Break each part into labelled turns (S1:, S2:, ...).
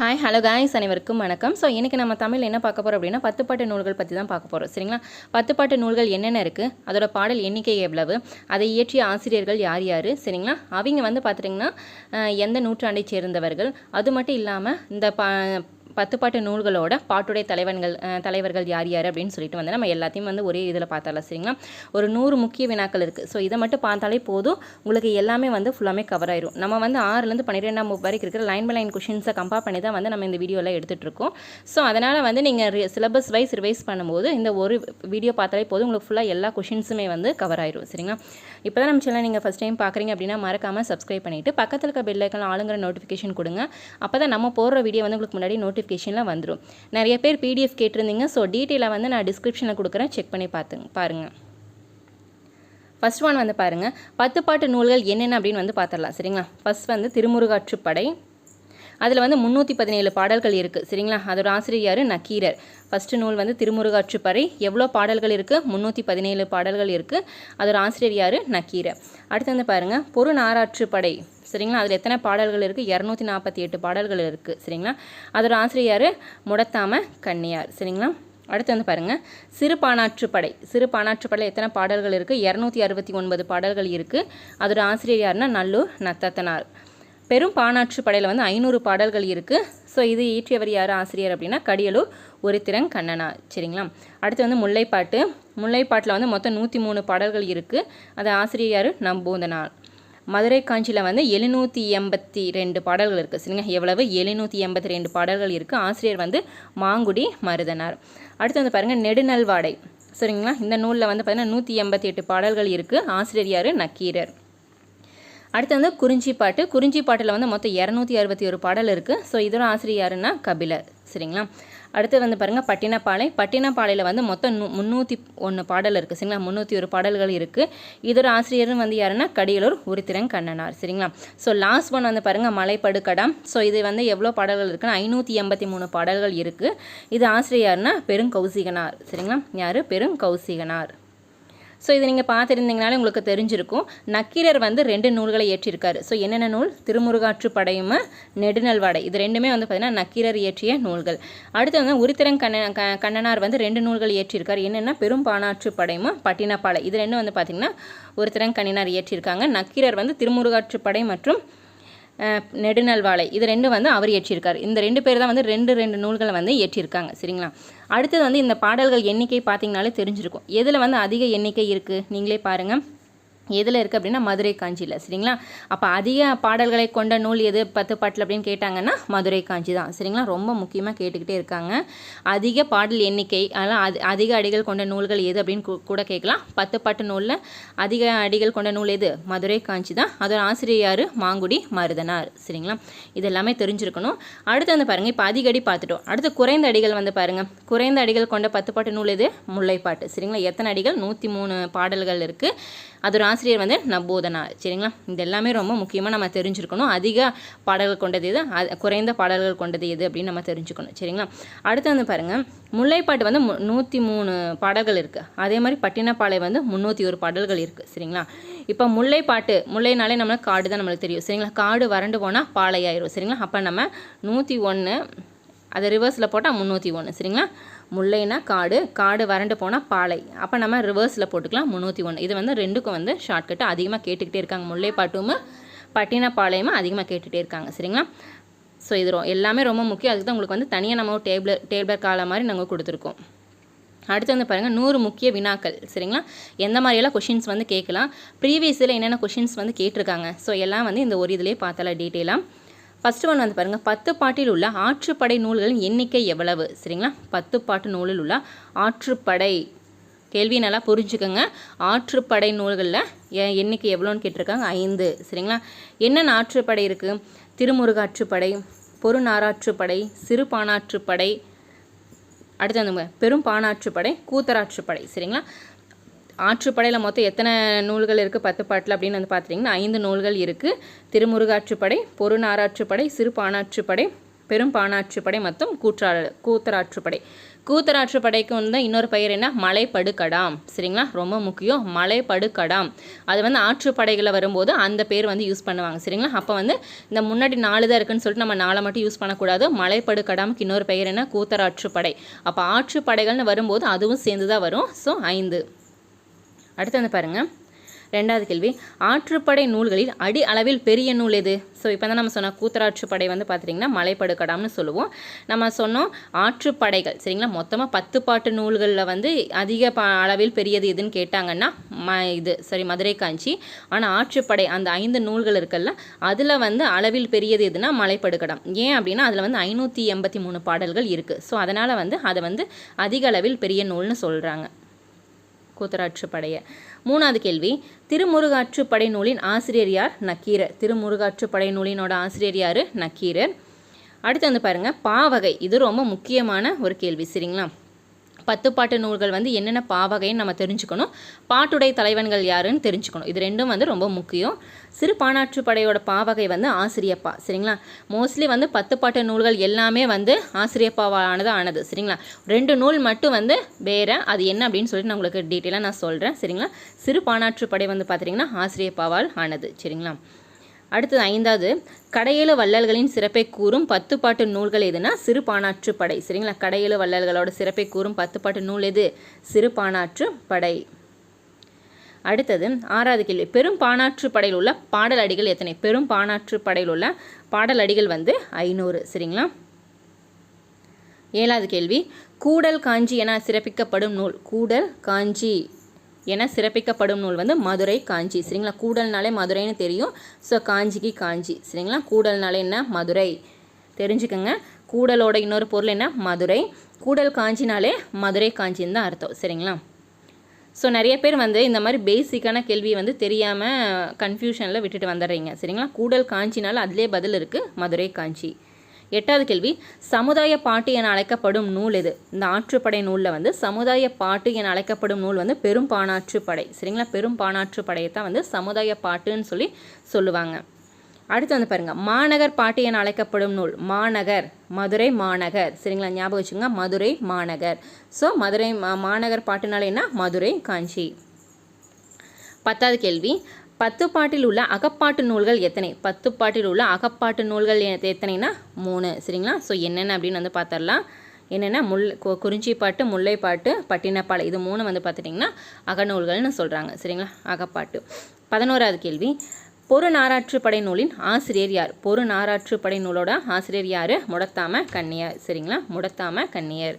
S1: Hi hello guys அனைவருக்கும் வணக்கம். So இன்றைக்கி நம்ம தமிழ் என்ன பார்க்க போகிறோம் அப்படின்னா பத்துப்பாட்டு நூல்கள் பற்றி தான் பார்க்க போகிறோம் சரிங்களா? பத்துப்பாட்டு நூல்கள் என்னென்ன இருக்குது அதோட பாடல் எண்ணிக்கை எவ்வளவு? அதை இயற்றிய ஆசிரியர்கள் யார் யார்? சரிங்களா? அவங்க வந்து பார்த்துட்டிங்கன்னா எந்த நூற்றாண்டை சேர்ந்தவர்கள்? அது மட்டும் இல்லாமல் இந்த பா பத்துப்பாட்டு நூல்களோட பாட்டுடைய தலைவன்கள் தலைவர்கள் யார் யார் அப்படின்னு சொல்லிட்டு வந்து நம்ம எல்லாத்தையும் வந்து ஒரே இதில் பார்த்தாலும் சரிங்களா? ஒரு நூறு முக்கிய வினாக்கள் இருக்குது ஸோ இதை மட்டும் பார்த்தாலே போதும். உங்களுக்கு எல்லாமே வந்து ஃபுல்லாமே கவர் ஆயிரும். நம்ம வந்து ஆறுலேருந்து பன்னிரெண்டாம் வகுப்பு வரைக்கும் இருக்கிற லைன் பை லைன் கொஷின்ஸை கம்பேர் பண்ணி தான் வந்து நம்ம இந்த வீடியோவில் எடுத்துகிட்ருக்கோம் ஸோ அதனால் வந்து நீங்கள் சிலபஸ் வைஸ் ரிவைஸ் பண்ணும்போது இந்த ஒரு வீடியோ பார்த்தாலே போதும். உங்களுக்கு ஃபுல்லாக எல்லா கொஷின்ஸுமே வந்து கவர் ஆயிரும் சரிங்களா? இப்போ தான் நம்ம சேனல் நீங்கள் ஃபஸ்ட் டைம் பார்க்குறீங்க அப்படின்னா மறக்காமல் சப்ஸ்கிரைப் பண்ணிவிட்டு பக்கத்தில் இருக்க பெல் ஐக்கன் ஆளுங்கிற நோட்டிஃபிகேஷன் கொடுங்க. அப்போ தான் நம்ம போடுற வீடியோ வந்து உங்களுக்கு முன்னாடி நோட்டிஃபிகேஷனில் வந்துடும் நிறைய பேர் பிடிஎஃப் கேட்டிருந்தீங்க ஸோ டீட்டெயிலாக வந்து நான் டிஸ்கிரிப்ஷனில் கொடுக்குறேன். செக் பண்ணி பார்த்துங்க பாருங்கள் ஃபஸ்ட் ஒன் வந்து பாருங்கள் பத்து பாட்டு நூல்கள் என்னென்ன அப்படின்னு வந்து பார்த்துடலாம் சரிங்களா? ஃபர்ஸ்ட் வந்து திருமுருகாற்றுப்படை அதில் வந்து முந்நூற்றி பதினேழு பாடல்கள் இருக்குது சரிங்களா? அதோட ஆசிரியர் யார் நக்கீரர். ஃபஸ்ட்டு நூல் வந்து திருமுருகாற்றுப்படை எவ்வளோ பாடல்கள் இருக்குது முந்நூற்றி பதினேழு பாடல்கள் இருக்குது அதோட ஆசிரியர் யார்? நக்கீரர். அடுத்து வந்து பாருங்கள் பொருநாராற்றுப்படை சரிங்களா? அதில் எத்தனை பாடல்கள் இருக்குது இரநூத்தி நாற்பத்தி எட்டு பாடல்கள் இருக்குது சரிங்களா? அதோட ஆசிரியர் யார்? முடத்தாம கன்னியார் சரிங்களா? அடுத்து வந்து பாருங்கள் சிறு பானாற்றுப்படை சிறு பானாற்றுப்படை எத்தனை பாடல்கள் இருக்குது இரநூத்தி அறுபத்தி ஒன்பது பாடல்கள் இருக்குது அதோட ஆசிரியர் யாருன்னா? நல்லூர் நத்தத்தனார். பெரும் பானாற்று படையில் வந்து ஐநூறு பாடல்கள் இருக்குது ஸோ இது இயற்றியவர் யார்? ஆசிரியர் அப்படின்னா கடியலூர் ஒருத்திரன் கண்ணனா. சரிங்களா? அடுத்து வந்து முல்லைப்பாட்டு. முல்லைப்பாட்டில் வந்து மொத்தம் நூற்றி மூணு பாடல்கள் இருக்குது அது ஆசிரியர் யார்? நம்பூந்தனால் மதுரை காஞ்சியில் வந்து எழுநூற்றி எண்பத்தி ரெண்டு பாடல்கள் இருக்குது சரிங்க? எவ்வளவு? எழுநூற்றி எண்பத்தி ரெண்டு பாடல்கள் இருக்குது ஆசிரியர் வந்து மாங்குடி மருதனார். அடுத்து வந்து பாருங்கள் நெடுநல்வாடை. சரிங்களா? இந்த நூலில் வந்து பார்த்தீங்கன்னா நூற்றி எண்பத்தி எட்டு பாடல்கள் இருக்குது ஆசிரியர் யார்? நக்கீரர். அடுத்து வந்து குறிஞ்சி பாட்டு. குறிஞ்சி பாட்டில் வந்து மொத்தம் இரநூத்தி அறுபத்தி ஒரு பாடல் இருக்குது ஸோ இதோட ஆசிரியர் யாருன்னா கபிலர் சரிங்களா? அடுத்து வந்து பாருங்கள் பட்டினப்பாலை. பட்டினப்பாலையில் வந்து மொத்தம் நூ முந்நூற்றி ஒன்று பாடல் இருக்குது சரிங்களா? முந்நூற்றி ஒரு பாடல்கள் இருக்குது இதோட ஆசிரியரும் வந்து யாருன்னா கடியலூர் உரித்திரன் கண்ணனார். சரிங்களா? ஸோ லாஸ்ட் ஒன் வந்து பாருங்கள் மலைப்படுக்கடம் ஸோ இது வந்து எவ்வளோ பாடல்கள் இருக்குன்னா ஐநூற்றி எண்பத்தி மூணு பாடல்கள் இருக்குது இது ஆசிரியர் யாருன்னா பெருங்கௌசிகனார். சரிங்களா? யார்? பெருங்கௌசிகனார். ஸோ இது நீங்கள் பார்த்துருந்தீங்கனாலே உங்களுக்கு தெரிஞ்சிருக்கும். நக்கீரர் வந்து ரெண்டு நூல்களை இயற்றியிருக்காரு. ஸோ என்னென்ன நூல்? திருமுருகாற்று படையும் நெடுநல்வாடை இது ரெண்டுமே வந்து பார்த்தீங்கன்னா நக்கீரர் இயற்றிய நூல்கள். அடுத்து வந்து உரித்திரன் கண்ண க கண்ணனார் வந்து ரெண்டு நூல்கள் இயற்றியிருக்கார். என்னென்னா பெரும்பானாற்று படையும் பட்டினப்பாலை. இது ரெண்டும் வந்து பார்த்திங்கன்னா உரித்திரன் கண்ணினார் இயற்றியிருக்காங்க. நக்கீரர் வந்து திருமுருகாற்று படை மற்றும் நெடுநல்வாழை இது ரெண்டும் வந்து அவர் இயற்றியிருக்கார் இந்த ரெண்டு பேர் தான் வந்து ரெண்டு ரெண்டு நூல்களை வந்து இயற்றியிருக்காங்க சரிங்களா? அடுத்தது வந்து இந்த பாடல்கள் எண்ணிக்கை பார்த்தீங்கனாலே தெரிஞ்சிருக்கும். எதில் வந்து அதிக எண்ணிக்கை இருக்குது நீங்களே பாருங்கள் எதில் இருக்குது அப்படின்னா மதுரை காஞ்சியில் சரிங்களா? அப்போ அதிக பாடல்களை கொண்ட நூல் எது? பத்து பாட்டில் அப்படின்னு கேட்டாங்கன்னா மதுரை காஞ்சி தான் சரிங்களா? ரொம்ப முக்கியமாக கேட்டுக்கிட்டே இருக்காங்க. அதிக பாடல் எண்ணிக்கை அதெல்லாம் அது அதிக அடிகள் கொண்ட நூல்கள் எது அப்படின்னு கூ- கூட கேட்கலாம். பத்து பாட்டு நூலில் அதிக அடிகள் கொண்ட நூல் எது? மதுரை காஞ்சி தான். அதோட ஆசிரியர் மாங்குடி மருதனார் சரிங்களா? இது எல்லாமே தெரிஞ்சிருக்கணும். அடுத்து வந்து பாருங்கள் இப்போ அதிக அடி பார்த்துட்டோம். அடுத்து குறைந்த அடிகள் வந்து பாருங்கள் குறைந்த அடிகள் கொண்ட பத்து பாட்டு நூல் எது? முல்லைப்பாட்டு சரிங்களா? எத்தனை அடிகள்? நூற்றி மூணு பாடல்கள் இருக்குது அதோட ஆசிரியர் வந்து நம்போதனா சரிங்களா? இது எல்லாமே ரொம்ப முக்கியமாக நம்ம தெரிஞ்சுருக்கணும். அதிக பாடல்கள் கொண்டது எது? குறைந்த பாடல்கள் கொண்டது எது அப்படின்னு நம்ம தெரிஞ்சுக்கணும். சரிங்களா? அடுத்து வந்து பாருங்கள் முல்லைப்பாட்டு வந்து மு நூற்றி மூணு பாடல்கள் இருக்குது அதே மாதிரி பட்டினப்பாலை வந்து முந்நூற்றி ஒரு பாடல்கள் இருக்குது சரிங்களா? இப்போ முல்லைப்பாட்டு முல்லைனாலே நம்மளுக்கு காடு தான் நம்மளுக்கு தெரியும். சரிங்களா? காடு வறண்டு போனால் பாலையாயிரும் சரிங்களா? அப்போ நம்ம நூற்றி ஒன்று அதை ரிவர்ஸில் போட்டால் முந்நூற்றி ஒன்று சரிங்களா? முல்லைனா காடு காடு வறண்டு போனால் பாலை. அப்போ நம்ம ரிவர்ஸில் போட்டுக்கலாம் முந்நூற்றி ஒன்று இது வந்து ரெண்டுக்கும் வந்து ஷார்ட்கட்டு அதிகமாக கேட்டுக்கிட்டே இருக்காங்க. முல்லைப்பாட்டும் பட்டினப்பாளையமும் அதிகமாக கேட்டுகிட்டே இருக்காங்க. சரிங்களா? ஸோ இது எல்லாமே ரொம்ப முக்கியம். அதுக்கு தான் உங்களுக்கு வந்து தனியாக நம்ம ஒரு டேபிள் டேபிள் காலை மாதிரி நாங்கள் கொடுத்துருக்கோம். அடுத்து வந்து பாருங்கள் நூறு முக்கிய வினாக்கள். சரிங்களா? எந்த மாதிரியெல்லாம் கொஷின்ஸ் வந்து கேட்கலாம்? ப்ரீவியஸில் என்னென்ன கொஷின்ஸ் வந்து கேட்டிருக்காங்க? ஸோ எல்லாம் வந்து இந்த ஒரு இதிலே பார்த்தலாம் டீட்டெயிலாக ஃபஸ்ட்டு ஒன் வந்து பாருங்கள் பத்து பாட்டில் உள்ள ஆற்றுப்படை நூல்களின் எண்ணிக்கை எவ்வளவு? சரிங்களா? பத்து பாட்டு நூலில் உள்ள ஆற்றுப்படை. கேள்வி நல்லா புரிஞ்சுக்கோங்க. ஆற்றுப்படை நூல்களில் எ- எண்ணிக்கை எவ்வளோன்னு கேட்டிருக்காங்க? ஐந்து. சரிங்களா? என்னென்ன ஆற்றுப்படை இருக்குது திருமுருகாற்றுப்படை பொருநாராற்றுப்படை சிறுபானாற்றுப்படை அடுத்து அந்த பெரும் பானாற்றுப்படை கூத்தராற்றுப்படை. சரிங்களா? ஆற்றுப்படையில் மொத்தம் எத்தனை நூல்கள் இருக்குது பத்து பாட்டில் அப்படின்னு வந்து பார்த்துட்டிங்கன்னா ஐந்து நூல்கள் இருக்குது திருமுருகாற்றுப்படை பொருநாராற்றுப்படை சிறுபானாற்றுப்படை பெரும் பானாற்றுப்படை மற்றும் கூற்றா கூத்தராற்றுப்படை. கூத்தராற்றுப்படைக்கு வந்து இன்னொரு பெயர் என்ன? மலைப்படுக்கடாம் சரிங்களா? ரொம்ப முக்கியம். மலைப்படுக்கடாம் அது வந்து ஆற்றுப்படைகளில் வரும்போது அந்த பேர் வந்து யூஸ் பண்ணுவாங்க. சரிங்களா? அப்போ வந்து இந்த முன்னாடி நாலு தான் இருக்குன்னு சொல்லிட்டு நம்ம நாளை மட்டும் யூஸ் பண்ணக்கூடாது. மலைப்படுக்கடாமுக்கு இன்னொரு பெயர் என்ன? கூத்தராற்றுப்படை. அப்போ ஆற்றுப்படைகள்னு வரும்போது அதுவும் சேர்ந்து தான் வரும். ஸோ ஐந்து. அடுத்து வந்து பாருங்கள் ரெண்டாவது கேள்வி. ஆற்றுப்படை நூல்களில் அடி அளவில் பெரிய நூல் எது? ஸோ இப்போ தான் நம்ம சொன்ன கூத்தராற்றுப்படை வந்து பார்த்திங்கன்னா மலைப்படுக்கடாம்னு சொல்லுவோம். நம்ம சொன்னோம் ஆற்றுப்படைகள். சரிங்களா? மொத்தமாக பத்து பாட்டு நூல்களில் வந்து அதிக அளவில் பெரியது எதுன்னு கேட்டாங்கன்னா ம இது. சரி மதுரை காஞ்சி. ஆனால் ஆற்றுப்படை அந்த ஐந்து நூல்கள் இருக்குல்ல அதில் வந்து அளவில் பெரியது எதுனா மலைப்படுக்கடம் ஏன் அப்படின்னா அதில் வந்து ஐநூற்றி எண்பத்தி மூணு பாடல்கள் இருக்குது ஸோ அதனால் வந்து அதை வந்து அதிக அளவில் பெரிய நூல்னு சொல்கிறாங்க கூத்தராற்றுப்படைய மூணாவது கேள்வி திருமுருகாற்றுப்படை நூலின் ஆசிரியர் யார்? நக்கீரர். திருமுருகாற்றுப்படை நூலினோட ஆசிரியர் யார்? நக்கீரர். அடுத்து வந்து பாருங்கள் பாவகை. இது ரொம்ப முக்கியமான ஒரு கேள்வி சரிங்களா? பத்து பாட்டு நூல்கள் வந்து என்னென்ன பாவகைன்னு நம்ம தெரிஞ்சுக்கணும். பாட்டுடை தலைவன்கள் யாருன்னு தெரிஞ்சுக்கணும். இது ரெண்டும் வந்து ரொம்ப முக்கியம். சிறு பாணாற்று படையோட பாவகை வந்து ஆசிரியப்பா சரிங்களா? மோஸ்ட்லி வந்து பத்து பாட்டு நூல்கள் எல்லாமே வந்து ஆசிரியப்பாவானது ஆனது சரிங்களா? ரெண்டு நூல் மட்டும் வந்து வேற அது என்ன அப்படின்னு சொல்லிட்டு நான் உங்களுக்கு டீட்டெயிலாக நான் சொல்கிறேன் சரிங்களா? சிறு பாணாற்று படை வந்து பார்த்தீங்கன்னா ஆசிரியப்பாவால் ஆனது சரிங்களா? அடுத்தது ஐந்தாவது கடையேழு வள்ளல்களின் சிறப்பை கூறும் பத்து பாட்டு நூல்கள் எதுனா? சிறு படை. சரிங்களா? கடையேழு வள்ளல்களோட சிறப்பை கூறும் பத்து பாட்டு நூல் எது? சிறு படை. அடுத்தது ஆறாவது கேள்வி. பெரும் பானாற்று படையில் உள்ள பாடல் அடிகள் எத்தனை? பெரும் பானாற்று படையில் உள்ள பாடல் அடிகள் வந்து ஐநூறு. சரிங்களா? ஏழாவது கேள்வி. கூடல் காஞ்சி என சிறப்பிக்கப்படும் நூல். கூடல் காஞ்சி. என சிறப்பிக்கப்படும் நூல் வந்து மதுரை காஞ்சி. சரிங்களா? கூடல்னாலே மதுரைன்னு தெரியும். ஸோ காஞ்சிக்கு காஞ்சி. சரிங்களா? கூடல்னாலே என்ன? மதுரை. தெரிஞ்சுக்கோங்க. கூடலோட இன்னொரு பொருள் என்ன? மதுரை. கூடல் காஞ்சினாலே மதுரை காஞ்சின்னு தான் அர்த்தம். சரிங்களா? ஸோ நிறைய பேர் வந்து இந்த மாதிரி பேசிக்கான கேள்வியை வந்து தெரியாமல் கன்ஃபியூஷனில் விட்டுட்டு வந்துடுறீங்க. சரிங்களா? கூடல் காஞ்சினால அதிலே பதில் இருக்குது மதுரை காஞ்சி. எட்டாவது கேள்வி சமுதாய பாட்டு என அழைக்கப்படும் நூல் எது? இந்த ஆற்றுப்படை நூலில் வந்து சமுதாய பாட்டு என அழைக்கப்படும் நூல் வந்து பெரும் பாணாற்றுப்படை. சரிங்களா? பெரும் பாணாற்றுப்படையை தான் வந்து சமுதாய பாட்டுன்னு சொல்லி சொல்லுவாங்க. அடுத்து வந்து பாருங்கள் மாநகர் பாட்டு என அழைக்கப்படும் நூல் மாநகர் மதுரை மாநகர். சரிங்களா? ஞாபகம் வச்சுங்க மதுரை மாநகர். ஸோ மதுரை மா மாநகர் பாட்டுனால என்ன? மதுரை காஞ்சி. பத்தாவது கேள்வி பத்து பாட்டில் உள்ள அகப்பாட்டு நூல்கள் எத்தனை? பத்து பாட்டில் உள்ள அகப்பாட்டு நூல்கள் எத்தனைனா மூணு. சரிங்களா? ஸோ என்னென்ன அப்படின்னு வந்து பார்த்துடலாம் என்னென்ன? முல் கு- குறிஞ்சிப்பாட்டு முல்லைப்பாட்டு பட்டினப்பாலை. இது மூணு வந்து பார்த்துட்டிங்கன்னா அகநூல்கள்னு சொல்கிறாங்க சரிங்களா? அகப்பாட்டு. பதினோராவது கேள்வி. பொறு நாராற்றுப்படை நூலின் ஆசிரியர் யார்? பொறு நாராற்றுப்படை நூலோட ஆசிரியர் யார்? முடத்தாம கன்னியார் சரிங்களா? முடத்தாம கன்னியர்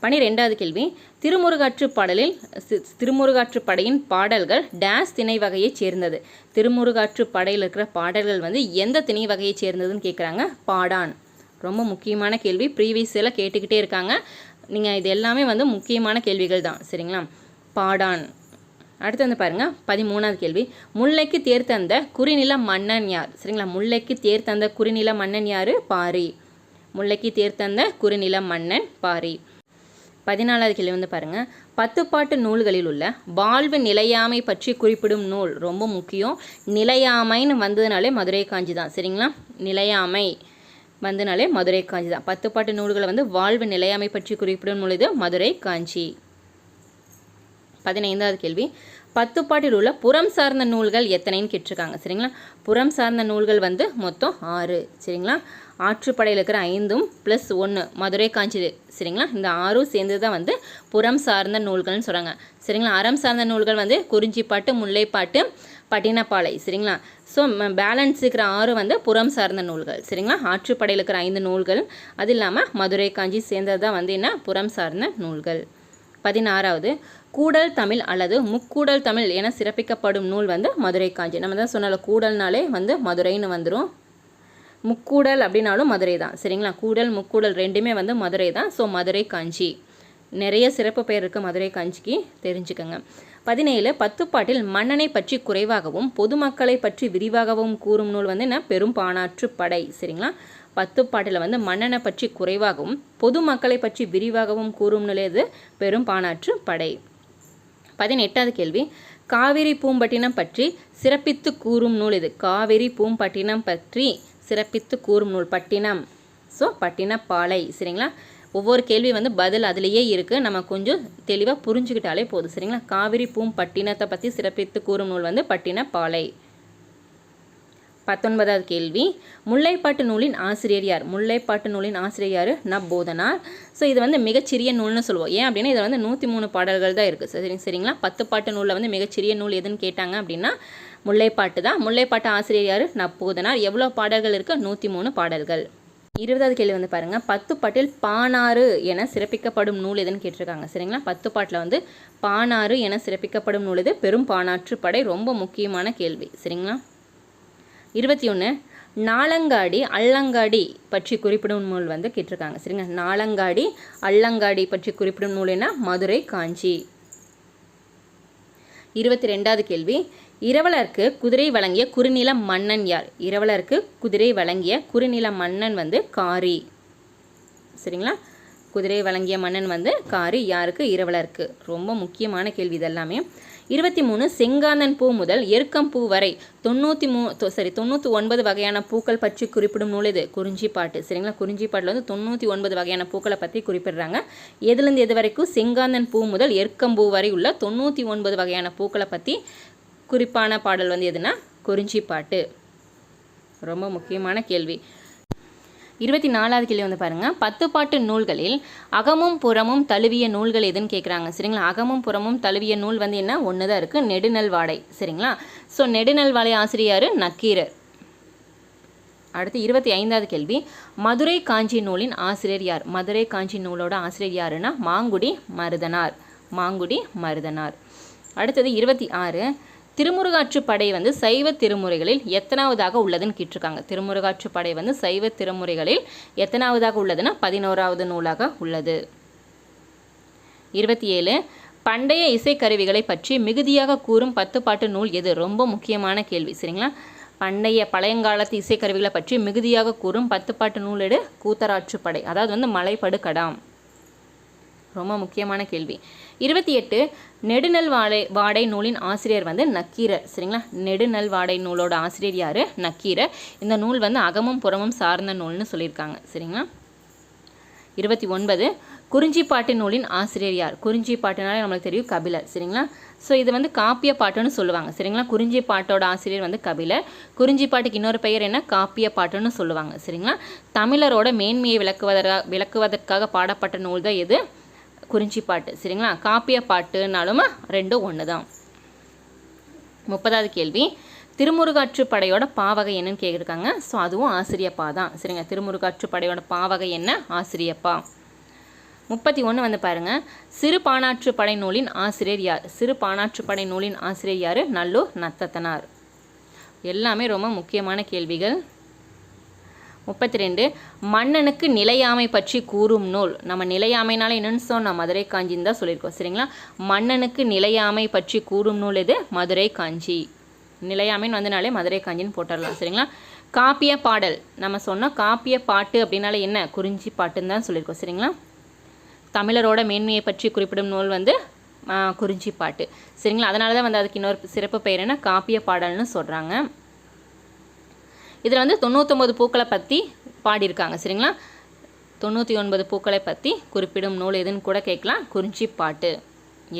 S1: பனிரெண்டாவது கேள்வி. திருமுருகாற்று பாடலில் சி- திருமுருகாற்று படையின் பாடல்கள் டேஸ் திணை வகையைச் சேர்ந்தது. திருமுருகாற்று படையில் இருக்கிற பாடல்கள் வந்து எந்த திணை வகையைச் சேர்ந்ததுன்னு கேட்குறாங்க பாடான். ரொம்ப முக்கியமான கேள்வி. ப்ரீவியஸில் கேட்டுக்கிட்டே இருக்காங்க. நீங்கள் இது எல்லாமே வந்து முக்கியமான கேள்விகள் தான். சரிங்களா? பாடான். அடுத்து வந்து பாருங்க. பதிமூணாவது கேள்வி. முல்லைக்கு தேர் தந்த குறிநில மன்னன் யார்? சரிங்களா? முல்லைக்கு தேர் தந்த குறிநில மன்னன் யார்? பாரி. முல்லைக்கு தேர் தந்த குறுநில மன்னன் பாரி. பதினாலாவது கேள்வி வந்து பாருங்க. பத்து பாட்டு நூல்களில் உள்ள வாழ்வு நிலையாமை பற்றி குறிப்பிடும் நூல் ரொம்ப முக்கியம். நிலையாமைன்னு வந்ததுனாலே மதுரை காஞ்சி தான். சரிங்களா? நிலையாமை வந்தனாலே மதுரை காஞ்சி தான். பத்து பாட்டு நூல்களை வந்து வாழ்வு நிலையாமை பற்றி குறிப்பிடும் நூல் இது மதுரை காஞ்சி. பதினைந்தாவது கேள்வி. பத்து பாட்டில் உள்ள புறம் சார்ந்த நூல்கள் எத்தனைன்னு கேட்டிருக்காங்க. சரிங்களா? புறம் சார்ந்த நூல்கள் வந்து மொத்தம் ஆறு. சரிங்களா? ஆற்றுப்படையில் இருக்கிற ஐந்தும் ப்ளஸ் ஒன்று மதுரை காஞ்சி சரிங்களா? இந்த ஆறும் சேர்ந்து தான் வந்து புறம் சார்ந்த நூல்கள்னு சொல்கிறாங்க சரிங்களா? அறம் சார்ந்த நூல்கள் வந்து குறிஞ்சிப்பாட்டு முல்லைப்பாட்டு பட்டினப்பாலை சரிங்களா? ஸோ பேலன்ஸ் இருக்கிற ஆறு வந்து புறம் சார்ந்த நூல்கள் சரிங்களா? ஆற்றுப்படையில் இருக்கிற ஐந்து நூல்கள். அது இல்லாமல் மதுரை காஞ்சி சேர்ந்தது தான் வந்து என்ன? புறம் சார்ந்த நூல்கள். பதினாறாவது கூடல் தமிழ் அல்லது முக்கூடல் தமிழ் என சிறப்பிக்கப்படும் நூல் வந்து மதுரை காஞ்சி. நம்ம தான் சொன்னால கூடல்னாலே வந்து மதுரைன்னு வந்துடும் முக்கூடல் அப்படின்னாலும் மதுரை தான். சரிங்களா? கூடல் முக்கூடல் ரெண்டுமே வந்து மதுரை தான். ஸோ மதுரை காஞ்சி. நிறைய சிறப்பு பெயர் இருக்குது மதுரை காஞ்சிக்கு. தெரிஞ்சுக்கோங்க. பதினேழு பத்துப்பாட்டில் மன்னனை பற்றி குறைவாகவும் பொதுமக்களை பற்றி விரிவாகவும் கூறும் நூல் வந்து என்ன? பெரும் பானாற்று படை. சரிங்களா? பத்துப்பாட்டில் வந்து மன்னனை பற்றி குறைவாகவும் பொதுமக்களை பற்றி விரிவாகவும் கூறும் நூல் எது? பெரும் பானாற்று படை. பதினெட்டாவது கேள்வி. காவிரி பூம்பட்டினம் பற்றி சிறப்பித்து கூறும் நூல் இது காவிரி பூம்பட்டினம் பற்றி சிறப்பித்து கூறும் நூல் பட்டினம். ஸோ பட்டினப்பாலை சரிங்களா? ஒவ்வொரு கேள்வி வந்து பதில் அதுலேயே இருக்குது நம்ம கொஞ்சம் தெளிவாக புரிஞ்சுக்கிட்டாலே போதும் சரிங்களா? காவிரி பூம் பட்டினத்தை பற்றி சிறப்பித்து கூறும் நூல் வந்து பட்டினப்பாலை. பத்தொன்பதாவது கேள்வி. முல்லைப்பாட்டு நூலின் ஆசிரியர் யார்? முல்லைப்பாட்டு நூலின் ஆசிரியர் யார்? ந போதனார் ஸோ இது வந்து மிகச்சிறிய நூல்னு சொல்லுவோம். ஏன் அப்படின்னா இதில் வந்து நூற்றி மூணு பாடல்கள் தான் இருக்குது சரி சரிங்களா? பத்து பாட்டு நூலில் வந்து மிகச்சிறிய நூல் எதுன்னு கேட்டாங்க அப்படின்னா முல்லைப்பாட்டு தான். முல்லைப்பாட்டு ஆசிரியர் யார்? ந எவ்வளோ பாடல்கள் இருக்குது நூற்றி மூணு பாடல்கள். இருபதாவது கேள்வி வந்து பாருங்கள் பத்து பாட்டில் பானாறு என சிறப்பிக்கப்படும் நூல் எதுன்னு கேட்டிருக்காங்க. சரிங்களா? பத்து பாட்டில் வந்து பானாறு என சிறப்பிக்கப்படும் நூல் இது பெரும் பானாற்று படை. ரொம்ப முக்கியமான கேள்வி. சரிங்களா? இருபத்தி ஒன்று நாலங்காடி அல்லங்காடி பற்றி குறிப்பிடும் நூல் வந்து கேட்டிருக்காங்க. சரிங்க? நாலங்காடி அல்லங்காடி பற்றி குறிப்பிடும் நூல் என்ன? மதுரை காஞ்சி. இருபத்தி ரெண்டாவது கேள்வி. இரவலருக்கு குதிரை வழங்கிய குறுநில மன்னன் யார்? இரவலருக்கு குதிரை வழங்கிய குறுநில மன்னன் வந்து காரி. சரிங்களா? குதிரை வழங்கிய மன்னன் வந்து காரி. யாருக்கு? இரவலருக்கு. ரொம்ப முக்கியமான கேள்வி இதெல்லாமே. இருபத்தி மூணு செங்காந்தன் பூ முதல் எருக்கம் பூ வரை தொண்ணூற்றி மூ தொ- சரி தொண்ணூற்றி ஒன்பது வகையான பூக்கள் பற்றி குறிப்பிடும் நூல் இது. குறிஞ்சி பாட்டு சரிங்களா? குறிஞ்சி பாட்டில் வந்து தொண்ணூற்றி ஒன்பது வகையான பூக்களை பற்றி குறிப்பிடுறாங்க. எதுலேருந்து எது வரைக்கும் செங்காந்தன் பூ முதல் எருக்கம் பூ வரை உள்ள தொண்ணூற்றி ஒன்பது வகையான பூக்களை பற்றி குறிப்பான பாடல் வந்து எதுனா? குறிஞ்சி பாட்டு. ரொம்ப முக்கியமான கேள்வி. இருபத்தி நாலாவது கேள்வி வந்து பாருங்கள் பத்து பாட்டு நூல்களில் அகமும் புறமும் தழுவிய நூல்கள் எதுன்னு கேட்குறாங்க சரிங்களா? அகமும் புறமும் தழுவிய நூல் வந்து என்ன? ஒன்று தான் இருக்குது நெடுநல்வாடை சரிங்களா? ஸோ நெடுநல் வாடை ஆசிரியர் நக்கீரர். அடுத்து இருபத்தி ஐந்தாவது கேள்வி. மதுரை காஞ்சி நூலின் ஆசிரியர் யார்? மதுரை காஞ்சி நூலோட ஆசிரியர் யாருன்னா? மாங்குடி மருதனார். மாங்குடி மருதனார். அடுத்தது இருபத்தி ஆறு. திருமுருகாற்றுப்படை வந்து சைவ திருமுறைகளில் எத்தனாவதாக உள்ளதுன்னு கேட்டிருக்காங்க. திருமுருகாற்றுப்படை வந்து சைவ திருமுறைகளில் எத்தனாவதாக உள்ளதுன்னா பதினோராவது நூலாக உள்ளது. இருபத்தி ஏழு பண்டைய இசைக்கருவிகளை பற்றி மிகுதியாக கூறும் பத்து பாட்டு நூல் எது? ரொம்ப முக்கியமான கேள்வி சரிங்களா? பண்டைய பழையங்காலத்து இசைக்கருவிகளை பற்றி மிகுதியாக கூறும் பத்து பாட்டு நூல் எடு? கூத்தராற்றுப்படை அதாவது வந்து மலைப்படு கடாம் ரொம்ப முக்கியமான கேள்வி. இருபத்தி எட்டு நெடுநல் வாடை வாடை நூலின் ஆசிரியர் வந்து நக்கீரர் சரிங்களா? நெடுநல் வாடை நூலோட ஆசிரியர் யார்? நக்கீரர் இந்த நூல் வந்து அகமும் புறமும் சார்ந்த நூல்னு சொல்லியிருக்காங்க. சரிங்களா? இருபத்தி ஒன்பது குறிஞ்சிப்பாட்டு நூலின் ஆசிரியர் யார்? குறிஞ்சி பாட்டுனாலே நம்மளுக்கு தெரியும் கபிலர். சரிங்களா? ஸோ இது வந்து காப்பிய பாட்டுன்னு சொல்லுவாங்க. சரிங்களா? குறிஞ்சி பாட்டோட ஆசிரியர் வந்து கபிலர். குறிஞ்சி பாட்டுக்கு இன்னொரு பெயர் என்ன? காப்பிய பாட்டுன்னு சொல்லுவாங்க. சரிங்களா? தமிழரோட மேன்மையை விளக்குவதற்காக விளக்குவதற்காக பாடப்பட்ட நூல் தான் எது? குறிஞ்சி பாட்டு சரிங்களா? காப்பிய பாட்டுனாலும் ரெண்டும் ஒன்று தான் முப்பதாவது கேள்வி. திருமுருகாற்றுப்படையோட பாவகை என்னன்னு கேட்டிருக்காங்க. ஸோ அதுவும் ஆசிரியப்பா தான். சரிங்க திருமுருகாற்றுப்படையோட பாவகை என்ன? ஆசிரியப்பா. முப்பத்தி ஒன்று வந்து பாருங்க. சிறு பாணாற்றுப்படை நூலின் ஆசிரியர் யார்? சிறு பாணாற்றுப்படை நூலின் ஆசிரியர் யார்? நல்லூர் நத்தத்தனார். எல்லாமே ரொம்ப முக்கியமான கேள்விகள். முப்பத்தி ரெண்டு மன்னனுக்கு நிலையாமை பற்றி கூறும் நூல். நம்ம நிலையாமைனால என்னன்னு சொன்னோம் மதுரை காஞ்சின்னு தான் சொல்லியிருக்கோம். சரிங்களா? மன்னனுக்கு நிலையாமை பற்றி கூறும் நூல் எது? மதுரை காஞ்சி. நிலையாமைன்னு வந்தனாலே மதுரை காஞ்சின்னு போட்டுடலாம். சரிங்களா? காப்பிய பாடல். நம்ம சொன்னால் காப்பிய பாட்டு அப்படின்னால என்ன? குறிஞ்சி பாட்டுன்னு தான் சொல்லியிருக்கோம். சரிங்களா? தமிழரோட மேன்மையை பற்றி குறிப்பிடும் நூல் வந்து குறிஞ்சி பாட்டு. சரிங்களா? அதனால தான் வந்து அதுக்கு இன்னொரு சிறப்பு பெயர் என்ன? காப்பிய பாடல்னு சொல்கிறாங்க இதில் வந்து தொண்ணூத்தொம்பது பூக்களை பற்றி பாடியிருக்காங்க சரிங்களா? தொண்ணூற்றி ஒன்பது பூக்களை பற்றி குறிப்பிடும் நூல் எதுன்னு கூட கேட்கலாம். குறிஞ்சி பாட்டு.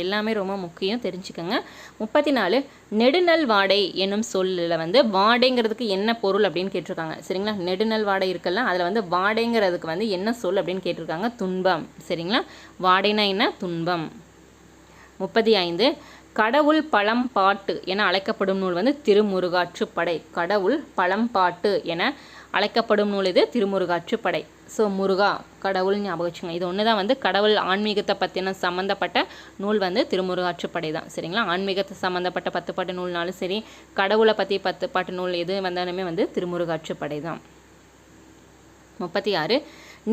S1: எல்லாமே ரொம்ப முக்கியம் தெரிஞ்சுக்கோங்க. முப்பத்தி நாலு நெடுநல் வாடை என்னும் சொல்லில் வந்து வாடைங்கிறதுக்கு என்ன பொருள் அப்படின்னு கேட்டிருக்காங்க சரிங்களா? நெடுநல் வாடை இருக்குல்ல அதில் வந்து வாடைங்கிறதுக்கு வந்து என்ன சொல் அப்படின்னு கேட்டிருக்காங்க? துன்பம் சரிங்களா? வாடைனா என்ன? துன்பம். முப்பத்தி ஐந்து கடவுள் பழம்பாட்டு என அழைக்கப்படும் நூல் வந்து திருமுருகாற்றுப்படை கடவுள் பழம்பாட்டு என அழைக்கப்படும் நூல் இது திருமுருகாற்றுப்படை ஸோ முருகா கடவுள் ஞாபகம் வச்சுங்க இது ஒன்று தான் வந்து கடவுள் ஆன்மீகத்தை பற்றின சம்மந்தப்பட்ட நூல் வந்து திருமுருகாற்றுப்படை தான். சரிங்களா? ஆன்மீகத்தை சம்மந்தப்பட்ட பத்து பாட்டு நூல்னாலும் சரி கடவுளை பற்றி பத்து பாட்டு நூல் எது வந்தாலுமே வந்து திருமுருகாற்றுப்படை தான். முப்பத்தி ஆறு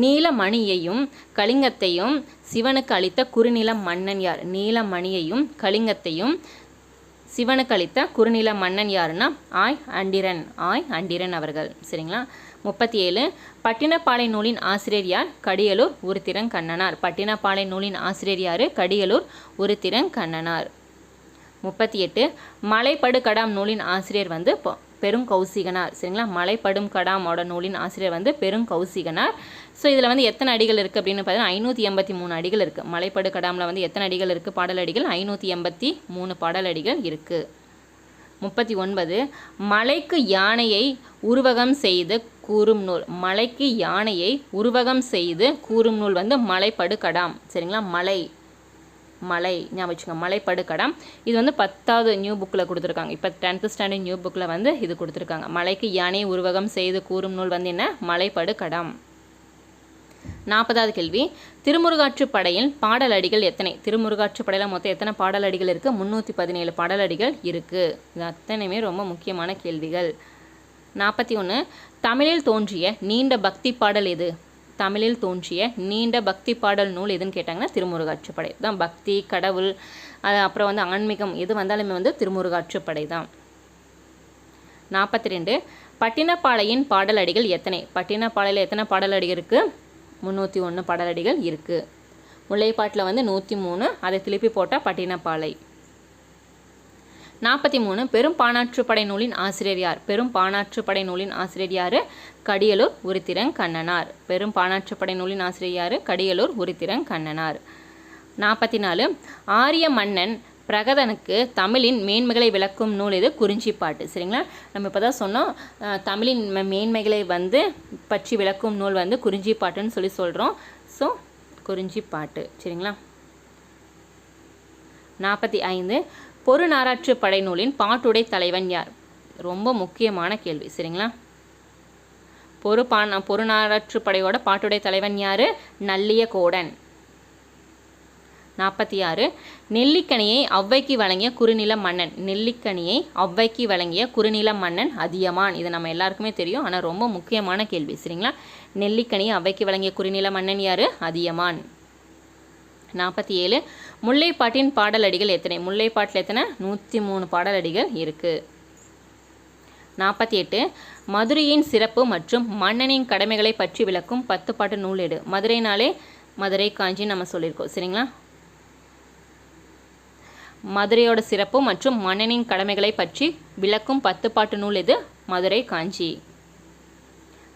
S1: நீலமணியையும் கலிங்கத்தையும் சிவனுக்கு அளித்த குறுநில மன்னன் யார்? நீலமணியையும் கலிங்கத்தையும் சிவனுக்கு அளித்த குறுநில மன்னன் யாருன்னா? ஆய் அண்டிரன். ஆய் அண்டிரன் அவர்கள். சரிங்களா? முப்பத்தி ஏழு பட்டினப்பாலை நூலின் ஆசிரியர் யார்? கடியலூர் உருத்திரன் கண்ணனார். பட்டினப்பாலை நூலின் ஆசிரியர் யார்? கடியலூர் உருத்திரன் கண்ணனார். முப்பத்தி எட்டு மலைப்படுகடாம் நூலின் ஆசிரியர் வந்து பெரும் பெருங்கௌசிகனார் சரிங்களா? மலைப்படும் கடாமோட நூலின் ஆசிரியர் வந்து பெருங்கௌசிகனார். ஸோ இதில் வந்து எத்தனை அடிகள் இருக்குது அப்படின்னு பார்த்தீங்கன்னா ஐநூற்றி எண்பத்தி மூணு அடிகள் இருக்குது மலைப்படு கடாமில் வந்து எத்தனை அடிகள் இருக்குது பாடல் அடிகள் ஐநூற்றி எண்பத்தி மூணு பாடலடிகள் இருக்குது முப்பத்தி ஒன்பது மலைக்கு யானையை உருவகம் செய்து கூறும் நூல். மலைக்கு யானையை உருவகம் செய்து கூறும் நூல் வந்து மலைப்படு கடாம் சரிங்களா? மலை. மலை ஞாபகம் வச்சுக்கோங்க மலைப்படு கடாம் இது வந்து பத்தாவது நியூ புக்கில் கொடுத்துருக்காங்க. இப்போ டென்த்து ஸ்டாண்டர்ட் நியூ புக்கில் வந்து இது கொடுத்துருக்காங்க. மலைக்கு யானையை உருவகம் செய்து கூறும் நூல் வந்து என்ன? மலைப்படு நாற்பதாவது கேள்வி. திருமுருகாற்று படையில் பாடலடிகள் எத்தனை? திருமுருகாற்று படையில் மொத்தம் எத்தனை பாடலடிகள் இருக்குது முந்நூற்றி பதினேழு பாடலடிகள் இருக்குது இது அத்தனையுமே ரொம்ப முக்கியமான கேள்விகள். நாற்பத்தி ஒன்று தமிழில் தோன்றிய நீண்ட பக்தி பாடல் எது? தமிழில் தோன்றிய நீண்ட பக்தி பாடல் நூல் எதுன்னு கேட்டாங்கன்னா திருமுருகாற்றுப்படை. தான் பக்தி கடவுள் அது அப்புறம் வந்து ஆன்மீகம் எது வந்தாலுமே வந்து திருமுருகாற்றுப்படை தான். நாற்பத்தி ரெண்டு பட்டினப்பாளையின் பாடல் அடிகள் எத்தனை? பட்டினப்பாளையில் எத்தனை பாடல் அடி இருக்குது முந்நூற்றி ஒன்று பாடல் அடிகள் இருக்குது முல்லைப்பாட்டில் வந்து நூற்றி மூணு அதை திருப்பி போட்டால் பட்டினப்பாளை. நாற்பத்தி மூணு பெரும் பானாற்றுப்படை நூலின் ஆசிரியர் யார்? பெரும் பானாற்றுப்படை நூலின் ஆசிரியர் யார்? கடியலூர் உருத்திரன் கண்ணனார். பெரும் பானாற்றுப்படை நூலின் ஆசிரியர் யார்? கடியலூர் உருத்திரன் கண்ணனார். நாற்பத்தி நாலு ஆரிய மன்னன் பிரகதனுக்கு தமிழின் மேன்மைகளை விளக்கும் நூல் இது குறிஞ்சிப்பாட்டு. சரிங்களா? நம்ம இப்போ தான் சொன்னோம் அஹ், தமிழின் மேன்மைகளை வந்து பற்றி விளக்கும் நூல் வந்து குறிஞ்சிப்பாட்டுன்னு சொல்லி சொல்கிறோம் ஸோ குறிஞ்சிப்பாட்டு. சரிங்களா? நாற்பத்தி ஐந்து பொருநாராற்று படை நூலின் பாட்டுடை தலைவன் யார்? ரொம்ப முக்கியமான கேள்வி சரிங்களா? பொறு பான பொருநாராற்று படையோட பாட்டுடை தலைவன் யார்? நல்லிய கோடன் நாற்பத்தி ஆறு நெல்லிக்கனியை ஔவைக்கு வழங்கிய குறுநில மன்னன். நெல்லிக்கனியை ஔவைக்கு வழங்கிய குறுநில மன்னன் அதியமான். இது நம்ம எல்லாருக்குமே தெரியும் ஆனால் ரொம்ப முக்கியமான கேள்வி சரிங்களா? நெல்லிக்கனியை ஔவைக்கு வழங்கிய குறுநில மன்னன் யார்? அதியமான். நாற்பத்தி ஏழு. முல்லைப்பாட்டின் பாடலடிகள் எத்தனை? முல்லைப்பாட்டில் எத்தனை? நூற்றி மூணு பாடலடிகள் இருக்குது நாற்பத்தி எட்டு. மதுரையின் சிறப்பு மற்றும் மன்னனின் கடமைகளை பற்றி விளக்கும் பத்து பாட்டு நூலேடு. மதுரைனாலே மதுரை காஞ்சி நம்ம சொல்லியிருக்கோம். சரிங்களா? மதுரையோட சிறப்பு மற்றும் மன்னனின் கடமைகளை பற்றி விளக்கும் பத்து பாட்டு நூல் எது? மதுரை காஞ்சி.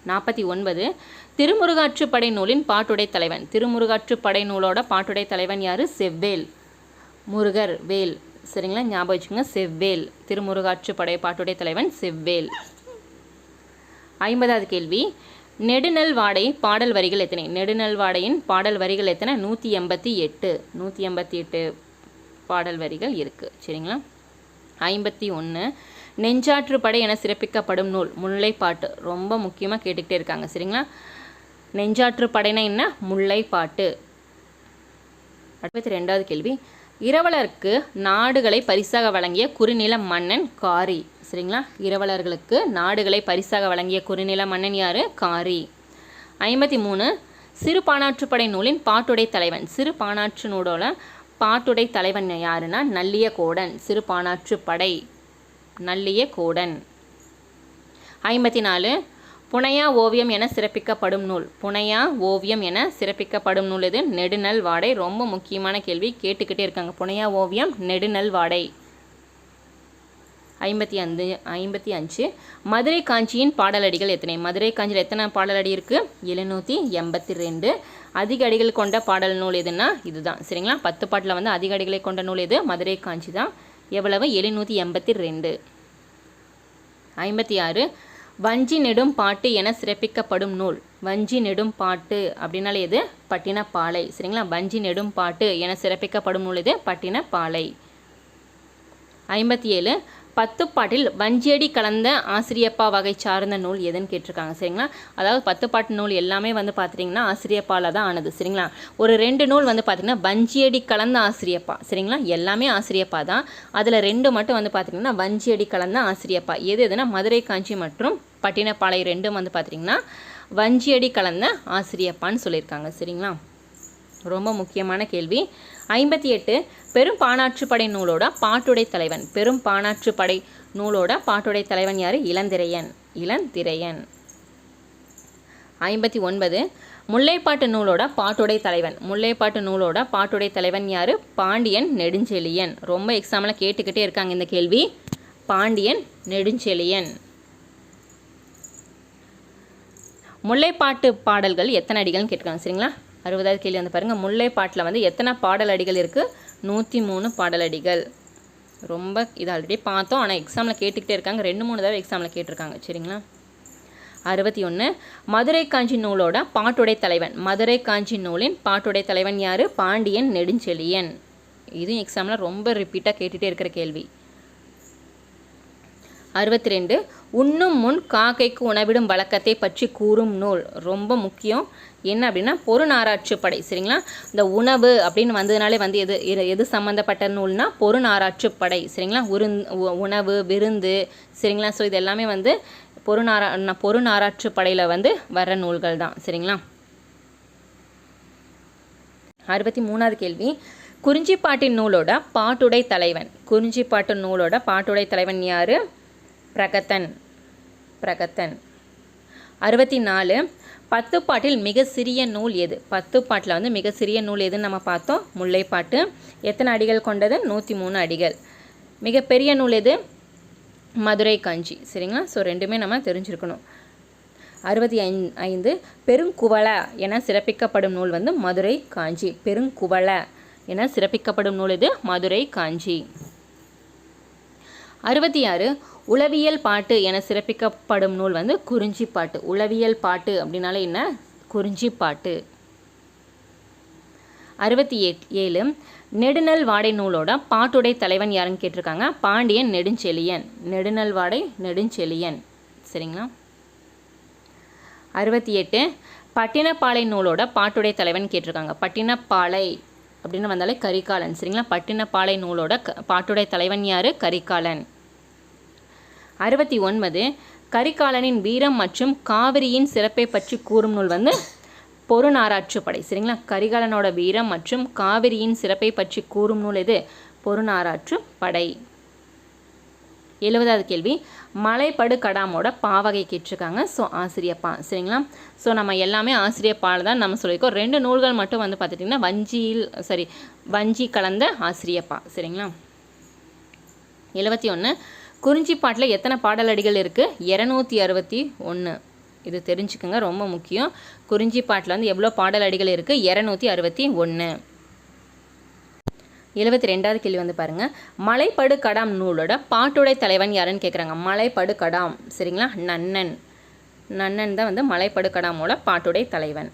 S1: நாற்பத்தி ஒன்பது. திருமுருகாற்றுப்படை நூலின் பாட்டுடை தலைவன். திருமுருகாற்றுப்படை நூலோட பாட்டுடை தலைவன் யாரு? செவ்வேல். முருகர் வேல். சரிங்களா? ஞாபகம் வச்சுங்க செவ்வேல். திருமுருகாற்றுப்படை பாட்டுடை தலைவன் செவ்வேல். ஐம்பதாவது கேள்வி. நெடுநல் வாடை பாடல் வரிகள் எத்தனை? நெடுநல் வாடையின் பாடல் வரிகள் எத்தனை? நூற்றி எண்பத்தி எட்டு. நூற்றி எண்பத்தி எட்டு பாடல் வரிகள் இருக்குது சரிங்களா? ஐம்பத்தி ஒன்று. நெஞ்சாற்று படை என சிறப்பிக்கப்படும் நூல் முல்லைப்பாட்டு. ரொம்ப முக்கியமாக கேட்டுக்கிட்டே இருக்காங்க சரிங்களா? நெஞ்சாற்று படைனா என்ன? முல்லைப்பாட்டு. அடுத்து ரெண்டாவது கேள்வி. இரவலருக்கு நாடுகளை பரிசாக வழங்கிய குறுநில மன்னன் காரி. சரிங்களா? இரவலர்களுக்கு நாடுகளை பரிசாக வழங்கிய குறுநில மன்னன் யார்? காரி. ஐம்பத்தி மூணு சிறுபானாற்றுப்படை நூலின் பாட்டுடை தலைவன். சிறுபானாற்று நூலோட பாட்டுடை தலைவன் யாருன்னா? நல்லிய கோடன் சிறு படை. நல்லிய கோடன். ஐம்பத்தி நாலு புனையா ஓவியம் என சிறப்பிக்கப்படும் நூல். புனையா ஓவியம் என சிறப்பிக்கப்படும் நூல் இது நெடுநல் வாடை. ரொம்ப முக்கியமான கேள்வி. கேட்டுக்கிட்டே இருக்காங்க. புனையா ஓவியம் நெடுநல் வாடை. ஐம்பத்தி அஞ்சு ஐம்பத்தி அஞ்சு மதுரை காஞ்சியின் பாடலடிகள் எத்தனை? மதுரை காஞ்சியில் எத்தனை பாடலடி இருக்குது எழுநூற்றி எண்பத்தி ரெண்டு அதிக அடிகள் கொண்ட பாடல் நூல் எதுன்னா இதுதான். சரிங்களா? பத்து பாட்டில் வந்து அதிக அடிகளை கொண்ட நூல் எது? மதுரை காஞ்சி தான். எவ்வளவு? எழுநூற்றி எண்பத்தி ரெண்டு. ஐம்பத்தி ஆறு. வஞ்சி நெடும் பாட்டு என சிறப்பிக்கப்படும் நூல். வஞ்சி நெடும் பாட்டு அப்படின்னாலே எது? பட்டினப்பாலை. சரிங்களா? வஞ்சி நெடும் பாட்டு என சிறப்பிக்கப்படும் நூல் இது பட்டினப்பாலை. ஐம்பத்தி ஏழு. பத்துப்பாட்டில் வஞ்சியடி கலந்த ஆசிரியப்பா வகை சார்ந்த நூல் எதுன்னு கேட்டிருக்காங்க சரிங்களா? அதாவது பத்துப்பாட்டு நூல் எல்லாமே வந்து பார்த்துட்டிங்கன்னா ஆசிரியப்பாவில் தான் ஆனது சரிங்களா? ஒரு ரெண்டு நூல் வந்து பார்த்திங்கன்னா வஞ்சியடி கலந்த ஆசிரியப்பா சரிங்களா? எல்லாமே ஆசிரியப்பா தான். அதில் ரெண்டு மட்டும் வந்து பார்த்திங்கன்னா வஞ்சியடி கலந்த ஆசிரியப்பா. எது எதுனா மதுரை காஞ்சி மற்றும் பட்டினப்பாளை ரெண்டும் வந்து பார்த்திங்கன்னா வஞ்சியடி கலந்த ஆசிரியப்பான்னு சொல்லியிருக்காங்க சரிங்களா? ரொம்ப முக்கியமான கேள்வி. ஐம்பத்தி எட்டு பெரும் பாணாற்றுப்படை நூலோட பாட்டுடை தலைவன். பெரும் பாணாற்றுப்படை நூலோட பாட்டுடை தலைவன் யார்? இளந்திரையன். இளந்திரையன். ஐம்பத்தி ஒன்பது முல்லைப்பாட்டு நூலோட பாட்டுடை தலைவன். முல்லைப்பாட்டு நூலோட பாட்டுடை தலைவன் யார்? பாண்டியன் நெடுஞ்செழியன். ரொம்ப எக்ஸாமில் கேட்டுக்கிட்டே இருக்காங்க இந்த கேள்வி. பாண்டியன் நெடுஞ்செழியன். முல்லைப்பாட்டு பாடல்கள் எத்தனை அடிகள்னு கேட்டுருக்காங்க சரிங்களா? அறுபதாவது கேள்வி வந்து பாருங்கள் முல்லை பாட்டில் வந்து எத்தனை பாடல் அடிகள் இருக்குது நூற்றி மூணு பாடல் அடிகள் ரொம்ப இது ஆல்ரெடி பார்த்தோம். ஆனால் எக்ஸாமில் கேட்டுக்கிட்டே இருக்காங்க. ரெண்டு மூணு தடவை எக்ஸாமில் கேட்டிருக்காங்க. சரிங்களா? அறுபத்தி ஒன்று மதுரை காஞ்சி நூலோட பாட்டுடை தலைவன். மதுரை காஞ்சி நூலின் பாட்டுடை தலைவன் யார்? பாண்டியன் நெடுஞ்செழியன். இதுவும் எக்ஸாமில் ரொம்ப ரிப்பீட்டாக கேட்டுகிட்டே இருக்கிற கேள்வி. அறுபத்தி ரெண்டு உண்ணும் முன் காக்கைக்கு உணவிடும் வழக்கத்தை பற்றி கூறும் நூல். ரொம்ப முக்கியம். என்ன அப்படின்னா பொருணாராய்ச்சி படை சரிங்களா? இந்த உணவு அப்படின்னு வந்ததுனாலே வந்து எது எது- எது சம்மந்தப்பட்ட நூல்னா பொருணாராய்ச்சி படை சரிங்களா? உருந் உ- உணவு விருந்து சரிங்களா? ஸோ இது எல்லாமே வந்து பொருநாரா பொருணாராய்ச்சி படையில் வந்து வர்ற நூல்கள் தான் சரிங்களா? அறுபத்தி மூணாவது கேள்வி. குறிஞ்சிப்பாட்டின் நூலோட பாட்டுடை தலைவன். குறிஞ்சிப்பாட்டு நூலோட பாட்டுடை தலைவன் யார்? பிரகத்தன் பிரகத்தன் அறுபத்தி நாலு பத்து பாட்டில் மிக சிறிய நூல் எது? பத்து பாட்டில் வந்து மிக சிறிய நூல் எதுன்னு நம்ம பார்த்தோம். முல்லைப்பாட்டு. எத்தனை அடிகள் கொண்டது? நூற்றி மூணு அடிகள் மிகப்பெரிய நூல் எது? மதுரை காஞ்சி. சரிங்களா? ஸோ ரெண்டுமே நம்ம தெரிஞ்சிருக்கணும். அறுபத்தி ஐந் ஐந்து பெருங்குவள என சிறப்பிக்கப்படும் நூல் வந்து மதுரை காஞ்சி. பெருங்குவள என சிறப்பிக்கப்படும் நூல் இது மதுரை காஞ்சி. அறுபத்தி ஆறு உளவியல் பாட்டு என சிறப்பிக்கப்படும் நூல் வந்து குறிஞ்சி பாட்டு. உளவியல் பாட்டு அப்படின்னாலே என்ன? குறிஞ்சி பாட்டு. அறுபத்தி ஏழு நெடுநல் வாடை நூலோட பாட்டுடை தலைவன் யாருன்னு கேட்டிருக்காங்க? பாண்டியன் நெடுஞ்செழியன். நெடுநல் வாடை நெடுஞ்செழியன். சரிங்களா? அறுபத்தி எட்டு பட்டினப்பாலை நூலோட பாட்டுடை தலைவன் கேட்டிருக்காங்க. பட்டினப்பாலை அப்படின்னு வந்தாலே கரிகாலன். சரிங்களா? பட்டினப்பாலை நூலோட க பாட்டுடை தலைவன் யார்? கரிகாலன். அறுபத்தி ஒன்பது கரிகாலனின் வீரம் மற்றும் காவிரியின் சிறப்பை பற்றி கூறும் நூல் வந்து பொருநாராற்று படை. சரிங்களா? கரிகாலனோட வீரம் மற்றும் காவிரியின் சிறப்பை பற்றி கூறும் நூல் எது பொருநாராற்று படை. எழுபதாவது கேள்வி. மலைப்படு கடாமோட பாவகை கேட்டிருக்காங்க. ஸோ ஆசிரியப்பா சரிங்களா? ஸோ நம்ம எல்லாமே ஆசிரியப்பால் தான் நம்ம சொல்லியிருக்கோம். ரெண்டு நூல்கள் மட்டும் வந்து பார்த்துட்டிங்கன்னா வஞ்சியில் சரி வஞ்சி கலந்த ஆசிரியப்பா சரிங்களா? எழுபத்தி ஒன்று குறிஞ்சி பாட்டில் எத்தனை பாடலடிகள் இருக்குது இரநூத்தி அறுபத்தி ஒன்று இது தெரிஞ்சுக்கோங்க ரொம்ப முக்கியம். குறிஞ்சிப்பாட்டில் வந்து எவ்வளோ பாடலடிகள் இருக்குது இரநூத்தி அறுபத்தி ஒன்று எழுபத்தி ரெண்டாவது கேள்வி வந்து பாருங்க. மலைப்படு கடாம் நூலோட பாட்டுடை தலைவன் யாருன்னு கேட்குறாங்க மலைப்படு கடாம் சரிங்களா? நன்னன். நன்னன் தான் வந்து மலைப்படு கடாமோட பாட்டுடை தலைவன்.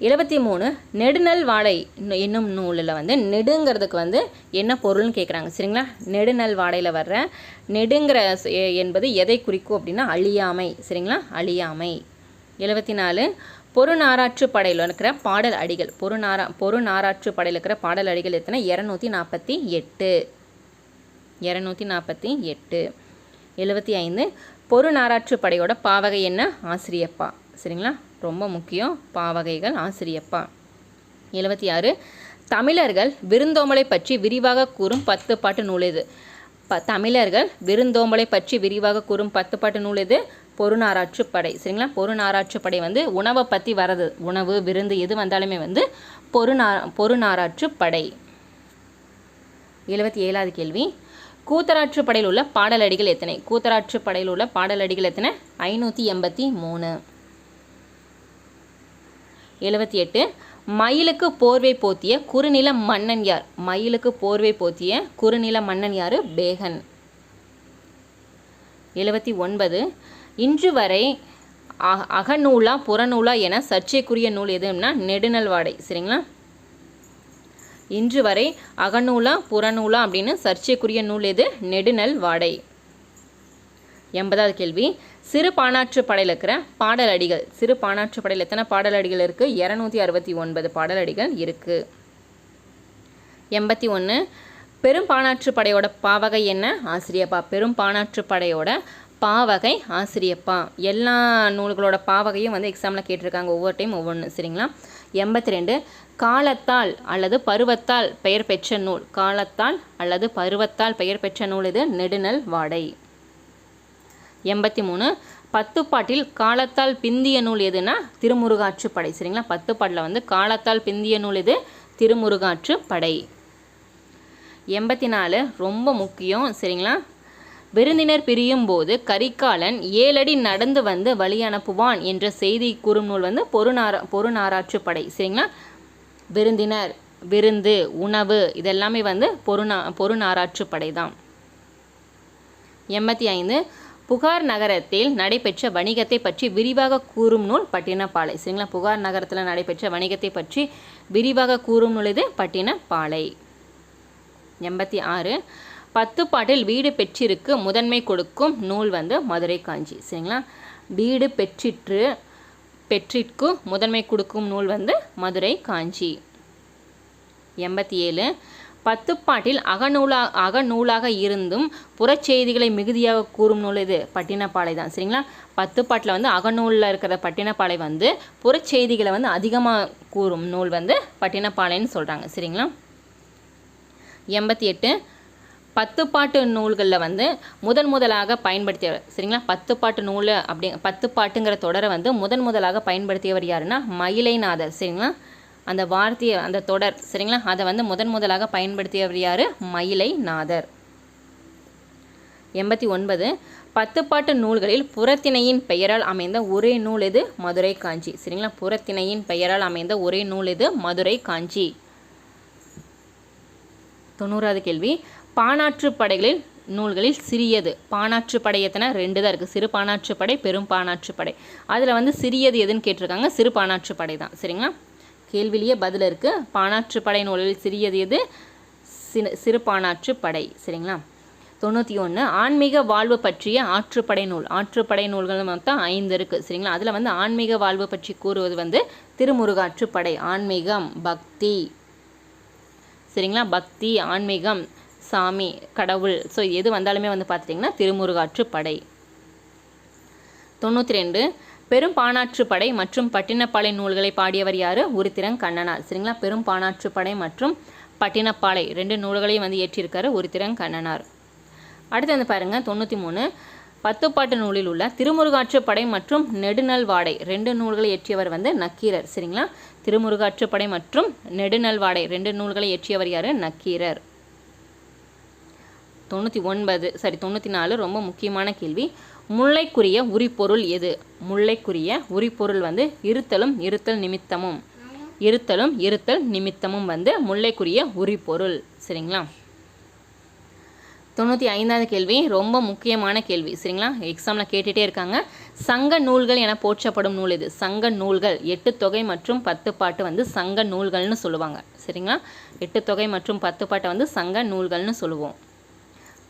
S1: எழுபத்தி மூணு நெடுநல் வாடை என்னும் நூலில் வந்து நெடுங்கிறதுக்கு வந்து என்ன பொருள்னு கேட்குறாங்க சரிங்களா? நெடுநல் வாடையில் வர்ற நெடுங்கிற எ- என்பது எதை குறிக்கும் அப்படின்னா அழியாமை. சரிங்களா? அழியாமை. எழுபத்தி நாலு பொருநாராற்று படையில் இருக்கிற பாடல் அடிகள். பொருநாரா பொருநாராற்று படையில் இருக்கிற பாடல் அடிகள் எத்தனை? இரநூத்தி நாற்பத்தி எட்டு. இரநூத்தி நாற்பத்தி எட்டு. எழுபத்தி ஐந்து பொருநாராற்று படையோட பாவகை என்ன? ஆசிரியப்பா. சரிங்களா? ரொம்ப முக்கியம் பாவகைகள் ஆசிரியப்பா. எழுபத்தி ஆறு தமிழர்கள் விருந்தோம்பலை பற்றி விரிவாக கூறும் பத்து பாட்டு நூல் இது ப தமிழர்கள் விருந்தோம்பலை பற்றி விரிவாக கூறும் பத்து பாட்டு நூல் இது பொருநாராற்று படை. சரிங்களா? பொருநாராற்று படை வந்து உணவை பற்றி வரது. உணவு விருந்து எது வந்தாலுமே வந்து பொருநா பொருநாராற்று படை. எழுபத்தி ஏழாவது கேள்வி. கூத்தராற்று படையில் உள்ள பாடலடிகள் எத்தனை? கூத்தராற்று படையில் உள்ள பாடலடிகள் எத்தனை? ஐநூற்றி எண்பத்தி மூணு. எழுபத்தி எட்டு. மயிலுக்கு போர்வை போத்திய குறுநில மன்னன் யார்? மயிலுக்கு போர்வை போத்திய குறுநில மன்னன் யார்? பேகன். எழுபத்தி ஒன்பது. இன்று வரை அக அகநூலா புறநூலா என சர்ச்சைக்குரிய நூல் எதுன்னா நெடுநல் வாடை சரிங்களா? இன்று வரை அகநூலா புறநூலா அப்படின்னு சர்ச்சைக்குரிய நூல் எது? நெடுநல் வாடை எண்பதாவது கேள்வி. சிறு பாணாற்று படையில் இருக்கிற பாடலடிகள் சிறு பாணாற்று படையில் எத்தனை பாடலடிகள் இருக்குது இரநூத்தி அறுபத்தி ஒன்பது பாடலடிகள் இருக்குது எண்பத்தி ஒன்று பெரும் பாணாற்று படையோட பாவகை என்ன? ஆசிரியப்பா. பெரும் பாணாற்று படையோட பாவகை ஆசிரியப்பா. எல்லா நூல்களோட பாவகையும் வந்து எக்ஸாமில் கேட்டிருக்காங்க. ஒவ்வொரு டைம் ஒவ்வொன்று சரிங்களா? எண்பத்தி ரெண்டு காலத்தால் அல்லது பருவத்தால் பெயர் பெற்ற நூல். காலத்தால் அல்லது பருவத்தால் பெயர் பெற்ற நூல் இது. நெடுநல் வாடை. எண்பத்தி மூணு. பத்து பாட்டில் காலத்தால் பிந்திய நூல் எதுனா திருமுருகாற்று படை. சரிங்களா? பத்து பாட்டில் வந்து காலத்தால் பிந்திய நூல் எது? திருமுருகாற்று படை. எண்பத்தி நாலு ரொம்ப முக்கியம். சரிங்களா? விருந்தினர் பிரியும் போது கரிகாலன் ஏழடி நடந்து வந்து வழி அனுப்புவான் என்ற செய்தி கூறும் நூல் வந்து பொருநாரா பொருநாராற்று படை. சரிங்களா? விருந்தினர் விருந்து உணவு இதெல்லாமே வந்து பொருநா பொருநாராற்று படை தான் எண்பத்தி ஐந்து. புகார் நகரத்தில் நடைபெற்ற வணிகத்தை பற்றி விரிவாக கூறும் நூல் பட்டினப்பாலை. சரிங்களா? புகார் நகரத்தில் நடைபெற்ற வணிகத்தை பற்றி விரிவாக கூறும் நூல் இது பட்டினப்பாலை. எண்பத்தி ஆறு. பத்து பாட்டில் வீடு பெற்றிருக்கு முதன்மை கொடுக்கும் நூல் வந்து மதுரை காஞ்சி. சரிங்களா? வீடு பெற்றிற்று பெற்றிற்கு முதன்மை கொடுக்கும் நூல் வந்து மதுரை காஞ்சி. எண்பத்தி ஏழு. பத்துப்பாட்டில் அகநூலா அகநூலாக இருந்தும் புறச்செய்திகளை மிகுதியாக கூறும் நூல் இது. பட்டினப்பாலை தான். சரிங்களா? பத்துப்பாட்டில் வந்து அகநூலில் இருக்கிற பட்டினப்பாலை வந்து புறச்செய்திகளை வந்து அதிகமாக கூறும் நூல் வந்து பட்டினப்பாலைன்னு சொல்கிறாங்க சரிங்களா? எண்பத்தி எட்டு. பத்து பாட்டு நூல்களில் வந்து முதன் முதலாக பயன்படுத்தியவர். சரிங்களா? பத்து பாட்டு நூல் அப்படி பத்து பாட்டுங்கிற தொடரை வந்து முதன் முதலாக பயன்படுத்தியவர் யாருன்னா மயிலைநாதர். சரிங்களா? அந்த வார்த்தையை அந்த தொடர் சரிங்களா? அதை வந்து முதன் முதலாக பயன்படுத்தியவர் யார்? மயிலை நாதர் எண்பத்தி ஒன்பது. பத்துப்பாட்டு நூல்களில் புறத்திணையின் பெயரால் அமைந்த ஒரே நூல் எது? மதுரை காஞ்சி சரிங்களா? புறத்திணையின் பெயரால் அமைந்த ஒரே நூல் எது? மதுரை காஞ்சி தொண்ணூறாவது கேள்வி. பானாற்று படைகளில் நூல்களில் சிறியது. பானாற்று படை எத்தனை? ரெண்டு தான் இருக்குது சிறு பானாற்று படை பெரும் பானாற்று படை. அதில் வந்து சிறியது எதுன்னு கேட்டிருக்காங்க? சிறு பானாற்று படை தான். சரிங்களா? கேள்விலேயே பதில் இருக்குது பானாற்று படை நூலில் சிறியது எது? சிறு சிறு படை. சரிங்களா? தொண்ணூற்றி ஒன்று ஆன்மீக வாழ்வு பற்றிய ஆற்றுப்படை நூல். ஆற்றுப்படை நூல்கள் மொத்தம் ஐந்து இருக்குது சரிங்களா? அதில் வந்து ஆன்மீக வாழ்வு பற்றி கூறுவது வந்து திருமுருகாற்றுப்படை ஆன்மீகம் பக்தி. சரிங்களா? பக்தி ஆன்மீகம் சாமி கடவுள். ஸோ எது வந்தாலுமே வந்து பார்த்துட்டிங்கன்னா திருமுருகாற்று படை. தொண்ணூற்றி ரெண்டு பெரும் பாணாற்றுப்படை படை மற்றும் பட்டினப்பாலை நூல்களை பாடியவர் யார்? உருத்திரன் கண்ணனார் சரிங்களா? பெரும் பாணாற்றுப்படை மற்றும் பட்டினப்பாலை ரெண்டு நூல்களையும் வந்து இயற்றியிருக்காரு உருத்திரன் கண்ணனார் அடுத்து வந்து பாருங்கள் தொண்ணூற்றி மூணு. பத்துப்பாட்டு நூலில் உள்ள திருமுருகாற்றுப்படை மற்றும் நெடுநல் வாடை ரெண்டு நூல்களை இயற்றியவர் வந்து நக்கீரர். சரிங்களா? திருமுருகாற்றுப்படை மற்றும் நெடுநல் வாடை ரெண்டு நூல்களை இயற்றியவர் யார்? நக்கீரர். தொண்ணூற்றி ஒன்பது சரி தொண்ணூற்றி நாலு ரொம்ப முக்கியமான கேள்வி. முல்லைக்குரிய உரிப்பொருள் எது? முல்லைக்குரிய உரிப்பொருள் வந்து இருத்தலும் இருத்தல் நிமித்தமும். இருத்தலும் இருத்தல் நிமித்தமும் வந்து முல்லைக்குரிய உரிப்பொருள். சரிங்களா? தொண்ணூற்றி ஐந்தாவது கேள்வி ரொம்ப முக்கியமான கேள்வி. சரிங்களா? எக்ஸாமில் கேட்டுகிட்டே இருக்காங்க. சங்க நூல்கள் என போற்றப்படும் நூல் இது சங்க நூல்கள். எட்டு தொகை மற்றும் பத்து பாட்டு வந்து சங்க நூல்கள்னு சொல்லுவாங்க. சரிங்களா? எட்டு தொகை மற்றும் பத்து பாட்டை வந்து சங்க நூல்கள்னு சொல்லுவோம்.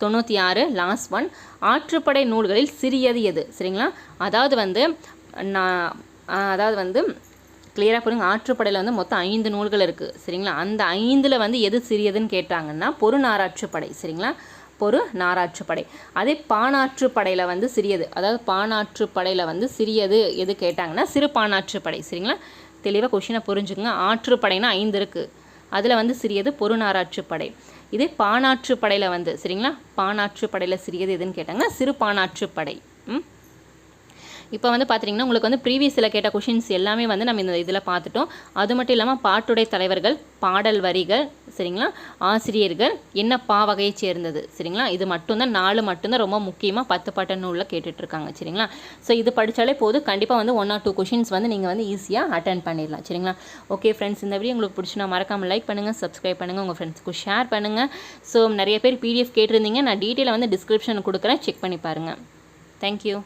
S1: தொண்ணூற்றி ஆறு லாஸ்ட் ஒன் ஆற்றுப்படை நூல்களில் சிறியது எது? சரிங்களா? அதாவது வந்து நான் அதாவது வந்து கிளியராக புரியுங்க. ஆற்றுப்படையில் வந்து மொத்தம் ஐந்து நூல்கள் இருக்குது சரிங்களா? அந்த ஐந்தில் வந்து எது சிறியதுன்னு கேட்டாங்கன்னா பொருநாராற்றுப்படை. சரிங்களா? பொரு நாராற்றுப்படை அதே பானாற்றுப்படையில் வந்து சிறியது. அதாவது பானாற்றுப்படையில் வந்து சிறியது எது கேட்டாங்கன்னா சிறு பானாற்றுப்படை சரிங்களா தெளிவாக கொஷினை புரிஞ்சுக்கங்க. ஆற்றுப்படைனா ஐந்து இருக்குது அதில் வந்து சிறியது பொருநாராற்றுப்படை. இது பானாற்றுப்படையில் வந்து சரிங்களா? பானாற்று படையில் சிறியது எதுன்னு கேட்டாங்கன்னா சிறு பானாற்றுப்படை ம்? இப்போ வந்து பார்த்தீங்கன்னா உங்களுக்கு வந்து ப்ரீவியஸில் கேட்ட கொஷின்ஸ் எல்லாமே வந்து நம்ம இந்த இதில் பார்த்துட்டோம் அது மட்டும் இல்லாமல் பாட்டுடைய தலைவர்கள் பாடல் வரிகள் சரிங்களா? ஆசிரியர்கள் என்ன பா வகையை சேர்ந்தது சரிங்களா? இது மட்டும்தான் நாலு மட்டும்தான் ரொம்ப முக்கியமாக பத்து பாட்டு நூலில் கேட்டுட்ருக்காங்க சரிங்களா? ஸோ இது படித்தாலே போதும். கண்டிப்பாக வந்து ஒன் ஆர் டூ கொஷின்ஸ் வந்து நீங்கள் வந்து ஈஸியாக அட்டன் பண்ணிடலாம் சரிங்களா? ஓகே ஃப்ரெண்ட்ஸ் இந்த வீடியோ உங்களுக்கு பிடிச்சினா மறக்காமல் லைக் பண்ணுங்கள் சப்ஸ்கிரைப் பண்ணுங்கள் உங்கள் ஃப்ரெண்ட்ஸ்க்கு ஷேர் பண்ணுங்கள் ஸோ நிறைய பேர் பிடிஎஃப் கேட்டிருந்தீங்க. நான் டீட்டெயிலை வந்து டிஸ்கிரிப்ஷன் கொடுக்குறேன். செக் பண்ணி பாருங்கள் தேங்க்யூ